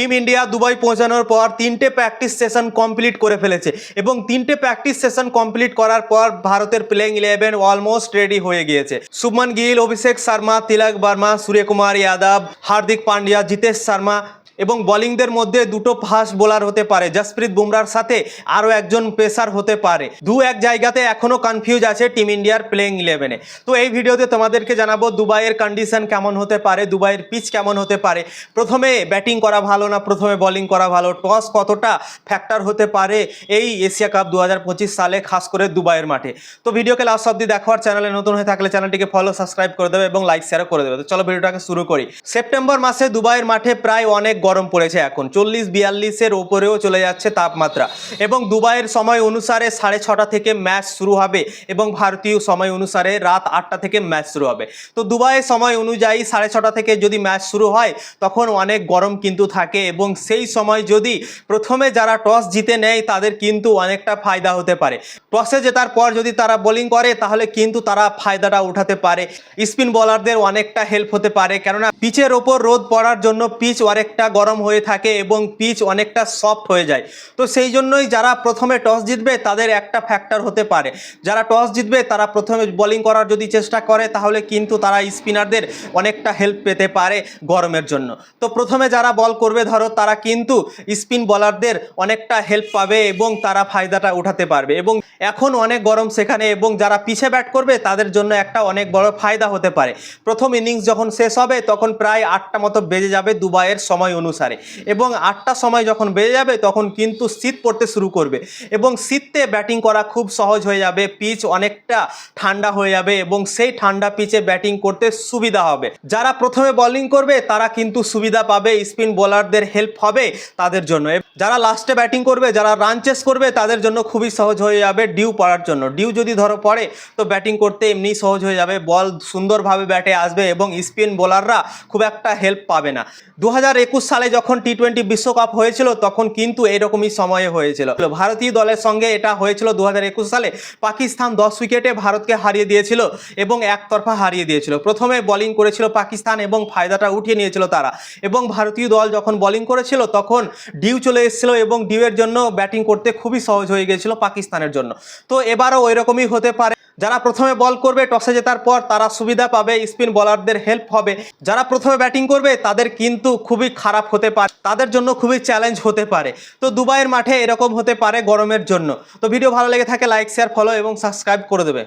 Team India Dubai পৌঁছানোর পর তিনটে প্র্যাকটিস সেশন কমপ্লিট করে ফেলেছে এবং তিনটে প্র্যাকটিস সেশন কমপ্লিট করার পর ভারতের প্লেইং ইলেভেন অলমোস্ট রেডি হয়ে গিয়েছে। শুভমান গিল, অভিষেক শর্মা, তিলক বর্মা, সূর্যকুমার যাদব হার্দিক পান্ডিয়া, জিতেশ শর্মা এবং বোলিংদের মধ্যে দুটো ফাস্ট বোলার হতে পারে। জসপ্রীত বুমরার সাথে আরও একজন পেসার হতে পারে। দু এক জায়গাতে এখনও কনফিউজ আছে টিম ইন্ডিয়ার প্লেইং ইলেভেনে তো এই ভিডিওতে তোমাদেরকে জানাব দুবাইয়ের কন্ডিশন কেমন হতে পারে, দুবাইয়ের পিচ কেমন হতে পারে। প্রথমে ব্যাটিং করা ভালো না, প্রথমে বোলিং করা ভালো। টস কতটা ফ্যাক্টর হতে পারে এই এশিয়া কাপ দু হাজার পঁচিশ সালে, খাস করে দুবাইয়ের মাঠে। তো ভিডিওকে লাস্ট অব্দি দেখো আর চ্যানেলে নতুন হয়ে থাকলে চ্যানেলটিকে ফলো সাবস্ক্রাইব করে দেবে এবং লাইক শেয়ার করে দেবে। তো চলো ভিডিওটাকে শুরু করি। সেপ্টেম্বর মাসে দুবাইয়ের মাঠে প্রায় অনেক গরম পড়েছে এখন। চল্লিশ বিয়াল্লিশের ওপরেও চলে যাচ্ছে তাপমাত্রা। এবং দুবাইয়ের সময় অনুসারে সাড়ে ছটা থেকে ম্যাচ শুরু হবে এবং ভারতীয় সময় অনুসারে রাত আটটা থেকে ম্যাচ শুরু হবে। তো দুবাইয়ের সময় অনুযায়ী সাড়ে ছটা থেকে যদি ম্যাচ শুরু হয়, তখন অনেক গরম কিন্তু থাকে এবং সেই সময় যদি প্রথমে যারা টস জিতে নেয়, তাদের কিন্তু অনেকটা ফায়দা হতে পারে। টসে জেতার পর যদি তারা বোলিং করে, তাহলে কিন্তু তারা ফায়দাটা উঠাতে পারে। স্পিন বোলারদের অনেকটা হেল্প হতে পারে। কেননা, পিচের ওপর রোদ পড়ার জন্য পিচ অনেকটা গরম হয়ে থাকে এবং পিচ অনেকটা সফট হয়ে যায়। তো সেই জন্যই যারা প্রথমে টস জিতবে, তাদের একটা ফ্যাক্টর হতে পারে। যারা টস জিতবে, তারা প্রথমে বোলিং করার যদি চেষ্টা করে, তাহলে কিন্তু তারা স্পিনারদের অনেকটা হেল্প পেতে পারে গরমের জন্য। তো প্রথমে যারা বল করবে, ধরো, তারা কিন্তু স্পিন বলারদের অনেকটা হেল্প পাবে এবং তারা ফায়দাটা উঠাতে পারবে। এবং এখন অনেক গরম সেখানে এবং যারা পিছে ব্যাট করবে, তাদের জন্য একটা অনেক বড় ফায়দা হতে পারে। প্রথম ইনিংস যখন শেষ হবে, তখন প্রায় আটটা মতো বেজে যাবে দুবাইয়ের সময় অনুসারে। এবং আটটা সময় যখন বেড়ে যাবে, তখন কিন্তু শীত পড়তে শুরু করবে। এবং শীতে ব্যাটিং করা খুব সহজ হয়ে যাবে, পিচ অনেকটা ঠান্ডা হয়ে যাবে এবং সেই ঠান্ডা পিচে ব্যাটিং করতে সুবিধা হবে। যারা প্রথমে বোলিং করবে, তারা কিন্তু সুবিধা পাবে স্পিন বোলারদের হেল্প হবে তাদের জন্য। যারা লাস্টে ব্যাটিং করবে, যারা রান চেস করবে, তাদের জন্য খুবই সহজ হয়ে যাবে ডিউ পড়ার জন্য। ডিউ যদি ধরো পড়ে, তো ব্যাটিং করতে এমনি সহজ হয়ে যাবে বল সুন্দরভাবে ব্যাটে আসবে এবং স্পিন বোলাররা খুব একটা হেল্প পাবে না। দু হাজার একুশ সালে যখন টি টোয়েন্টি বিশ্বকাপ হয়েছিল, তখন কিন্তু এরকমই সময়ে হয়েছিল। ভারতীয় দলের সঙ্গে এটা হয়েছিল দু হাজার একুশ সালে। পাকিস্তান দশ উইকেটে ভারতকে হারিয়ে দিয়েছিল এবং একতরফা হারিয়ে দিয়েছিল। প্রথমে বোলিং করেছিল পাকিস্তান এবং ফায়দাটা উঠিয়ে নিয়েছিল তারা। এবং ভারতীয় দল যখন বোলিং করেছিল, তখন ডিউ চলে এসেছিল এবং ডিউয়ের জন্য ব্যাটিং করতে খুবই সহজ হয়ে গিয়েছিল পাকিস্তানের জন্য। তো এবারও ওই রকমই হতে পারে। যারা প্রথমে বল করবে, টসে জেতার পর তারা সুবিধা পাবে, স্পিন বলারদের হেল্প হবে। যারা প্রথমে ব্যাটিং করবে, তাদের কিন্তু খুবই খারাপ হতে পারে, তাদের জন্য খুবই চ্যালেঞ্জ হতে পারে। তো দুবাইয়ের মাঠে এরকম হতে পারে গরমের জন্য। তো ভিডিও ভালো লেগে থাকে লাইক শেয়ার ফলো এবং সাবস্ক্রাইব করে দেবে।